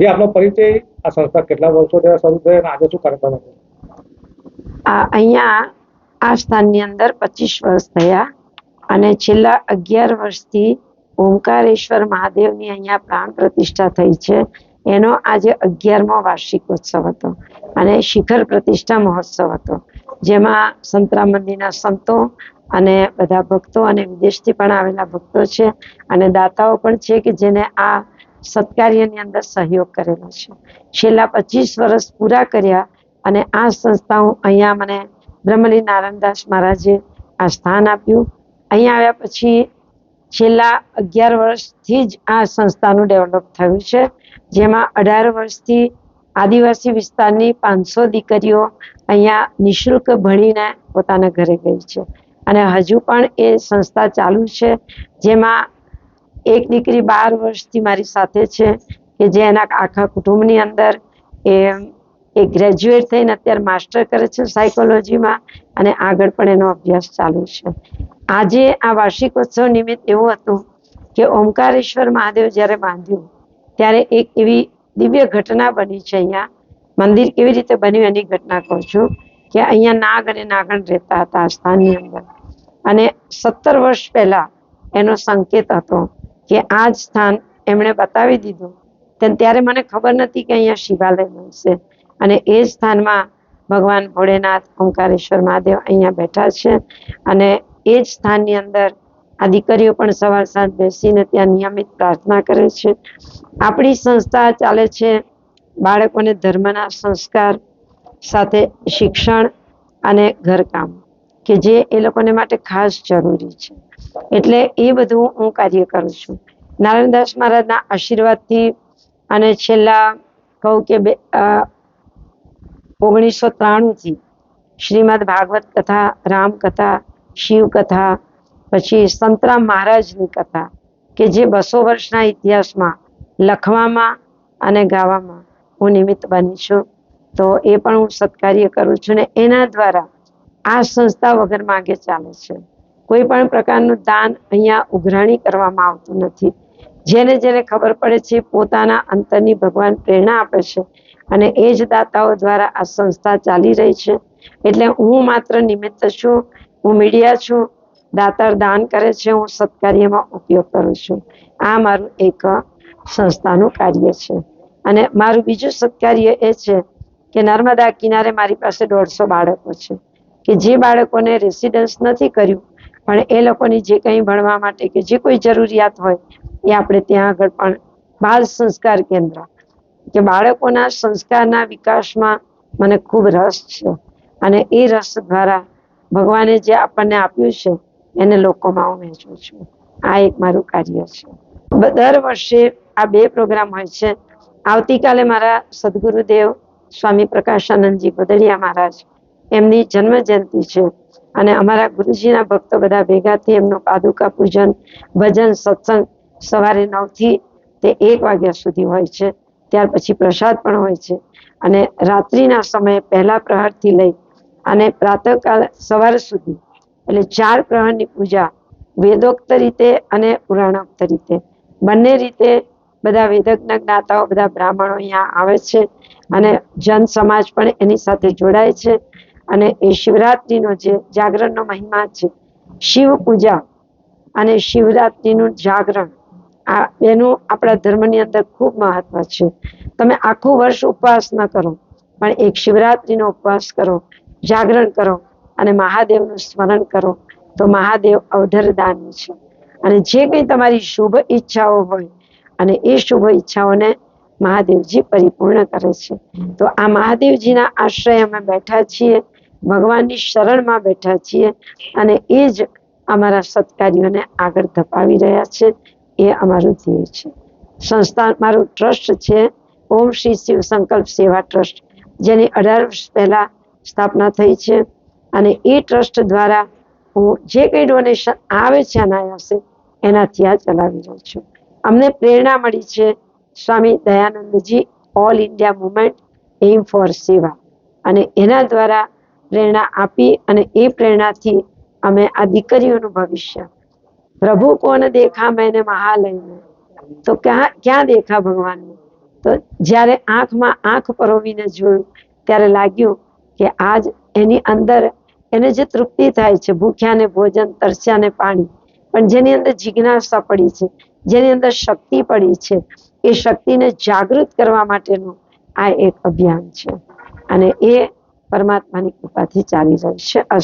જે આપનો પરિચય આ સંસ્થા કેટલા વર્ષો થયા, શરૂ થઈ અને આજે શું કાર્યક્રમ હતો? અહીંયા આ સ્થાનની અંદર પચીસ વર્ષ થયા અને છેલ્લા અગિયાર વર્ષથી ઓમકારેશ્વર મહાદેવની અહીંયા પ્રાણ પ્રતિષ્ઠા થઈ છે. એનો આજે અગિયારમો વાર્ષિકોત્સવ હતો અને શિખર પ્રતિષ્ઠા મહોત્સવ હતો, જેમાં સંતરા મંદિરના સંતો અને બધા ભક્તો અને વિદેશથી પણ આવેલા ભક્તો છે અને દાતાઓ પણ છે કે જેને આ સત્કાર્યની અંદર સહયોગ કરેલો છે. છેલ્લા પચીસ વર્ષ પૂરા કર્યા અને આ સંસ્થા હું અહીંયા મને બ્રહ્મલી નારાયણદાસ મહારાજે આ સ્થાન આપ્યું. અહીંયા આવ્યા પછી છેલ્લા અગિયાર વર્ષથી જ આ સંસ્થાનું ડેવલપ થયું છે. જેમાં અઢાર વર્ષથી આદિવાસી વિસ્તારની પાંચસો દીકરીઓ અહીંયા નિઃશુલ્ક ભણીને પોતાના ઘરે ગઈ છે. અને હજુ પણ એ સંસ્થા ચાલુ છે. જેમાં એક દીકરી બાર વર્ષથી મારી સાથે છે, કે જે એના આખા કુટુંબની અંદર એ એ ગ્રેજ્યુએટ થઈને અત્યારે માસ્ટર કરે છે સાયકોલોજીમાં અને આગળ પણ એનો અભ્યાસ ચાલુ છે. આજે આ વાર્ષિકોત્સવ નિમિત્ત એવું હતું કે ઓમકારેશ્વર મહાદેવ જ્યારે બાંધ્યું, ત્યારે એક એવી દિવ્ય ઘટના બની છે અહીંયા. મંદિર કેવી રીતે બન્યું એની ઘટના કહું છું, કે અહીંયા નાગ અને નાગણ રહેતા હતા સ્થાનની અંદર. અને સત્તર વર્ષ પહેલા એનો સંકેત હતો કે આ જ સ્થાન એમણે બતાવી દીધું. ત્યારે મને ખબર નથી કે અહીંયા શિવાલય બનશે અને એ સ્થાનમાં ભગવાન ભોળેનાથ ઓમકારેશ્વર મહાદેવ અહીંયા બેઠા છે. અને એ જ સ્થાનની અંદર આ દીકરીઓ પણ સવાર સાંજ બેસીને ત્યાં નિયમિત પ્રાર્થના કરે છે. આપણી સંસ્થા ચાલે છે બાળકોને ધર્મના સંસ્કાર સાથે શિક્ષણ અને ઘરકામ, કે જે એ લોકોને માટે ખાસ જરૂરી છે. એટલે એ બધું હું કાર્ય કરું છું. નારાયણદાસ મહારાજના આશીર્વાદથી અને છેલ્લા કહું કે બે ઓગણીસો ત્રાણુંથી શ્રીમદ ભાગવત કથા રામકથા શિવકથા પછી સંતરામ મહારાજની કથા કે જે બસો વર્ષના ઇતિહાસમાં લખવામાં અને ગાવામાં હું નિમિત્ત બની છું. તો એ પણ હું સત્કાર્ય કરું છું ને એના દ્વારા આ સંસ્થા વગર માગે ચાલે છે. કોઈ પણ પ્રકારનું દાન અહીંયા ઉઘરાણી કરવામાં આવતું નથી. જેને જેને ખબર પડે છે, પોતાના અંતરની ભગવાન પ્રેરણા આપે છે અને એ જ દાતાઓ દ્વારા આ સંસ્થા ચાલી રહી છે. એટલે હું માત્ર નિમિત્ત છું, હું મીડિયા છું, દાતાર દાન કરે છે, હું સત્કાર્યમાં ઉપયોગ કરું છું. આ મારું એક સંસ્થાનું કાર્ય છે. અને મારું બીજું સત્કાર્ય એ છે કે નર્મદા કિનારે મારી પાસે દોઢસો બાળકો છે. કે જે બાળકોને રેસિડન્સ નથી કર્યું પણ એ લોકોની જે કંઈ ભણવા માટે કે જે કોઈ જરૂરિયાત હોય, એ આપણે ત્યાં આગળ પણ બાળ સંસ્કાર કેન્દ્ર. કે બાળકોના સંસ્કારના વિકાસમાં મને ખૂબ રસ છે. અને એ રસ દ્વારા ભગવાને જે આપણને આપ્યું છે, એને લોકોમાં હું વહેંચું છું. આ એક મારું કાર્ય છે. દર વર્ષે આ બે પ્રોગ્રામ હોય છે. આવતીકાલે મારા સદગુરુદેવ સ્વામી પ્રકાશાનંદજી ગોદડિયા મહારાજ, એમની જન્મ જયંતિ છે. અને અમારા ગુરુજીના ભક્તો બધા ભેગા થઈ એમનું પાદુકા પૂજન, ભજન, સત્સંગ સવારે નવથી તે એક વાગ્યા સુધી હોય છે. ત્યાર પછી પ્રસાદ પણ હોય છે. અને રાત્રિના સમયે પહેલા પ્રહરથી લઈ અને પ્રાતઃકાલ સવાર સુધી એટલે ચાર પ્રહરની પૂજા વેદોક્ત રીતે અને પુરાણોક્ત રીતે. બંને રીતે બધા વેદજ્ઞ જ્ઞાતાઓ, બધા બ્રાહ્મણો અહીંયા આવે છે અને જન સમાજ પણ એની સાથે જોડાય છે. અને એ શિવરાત્રિનો જે જાગરણનો મહિમા છે, શિવ પૂજા અને શિવરાત્રિનું જાગરણ, આ એનું આપણા ધર્મની અંદર ખૂબ મહત્વ છે. તમે આખું વર્ષ ઉપવાસ ન કરો, પણ એક શિવરાત્રિનો ઉપવાસ કરો, જાગરણ કરો અને મહાદેવનું સ્મરણ કરો, તો મહાદેવ અવધરદાની છે. અને જે કંઈ તમારી શુભ ઈચ્છાઓ હોય અને એ શુભ ઈચ્છાઓને મહાદેવજી પરિપૂર્ણ કરે છે. તો આ મહાદેવજીના આશ્રય અમે બેઠા છીએ. ભગવાનની શરણમાં બેઠા છીએ અને એ જ અમારા સત્કાર્યોને આગળ ધપાવી રહ્યા છે. એ અમારું ધ્યેય છે. સંસ્થા મારું ટ્રસ્ટ છે. ઓમ શ્રી શિવ સંકલ્પ સેવા ટ્રસ્ટ, જેની અઢાર વર્ષ પહેલા સ્થાપના થઈ છે. અને એ ટ્રસ્ટ દ્વારા હું જે કંઈ ડોનેશન આવે છે અનાયાસે, એનાથી આ ચલાવી રહ્યો છું. અમને પ્રેરણા મળી છે Swami Dayanandji all India movement AIM for Seva. અને એના દ્વારા પ્રેરણા આપી અને એ પ્રેરણાથી અમે આ દીકરીઓનું ભવિષ્ય. પ્રભુ કોને દેખા મેને મહાલયને તો ક્યાં ક્યાં દેખા ભગવાનને તો જ્યારે આંખમાં આંખ પરોવીને જોયું, ત્યારે લાગ્યું કે આજ એની અંદર એને જે તૃપ્તિ થાય છે, ભૂખ્યાને ભોજન, તરસ્યાને પાણી, પણ જેની અંદર જિજ્ઞાસા પડી છે, જેની અંદર શક્તિ પડી છે, એ શક્તિને જાગૃત કરવા માટેનું આ એક અભિયાન છે. અને એ પરમાત્માની કૃપાથી ચાલી રહી છે.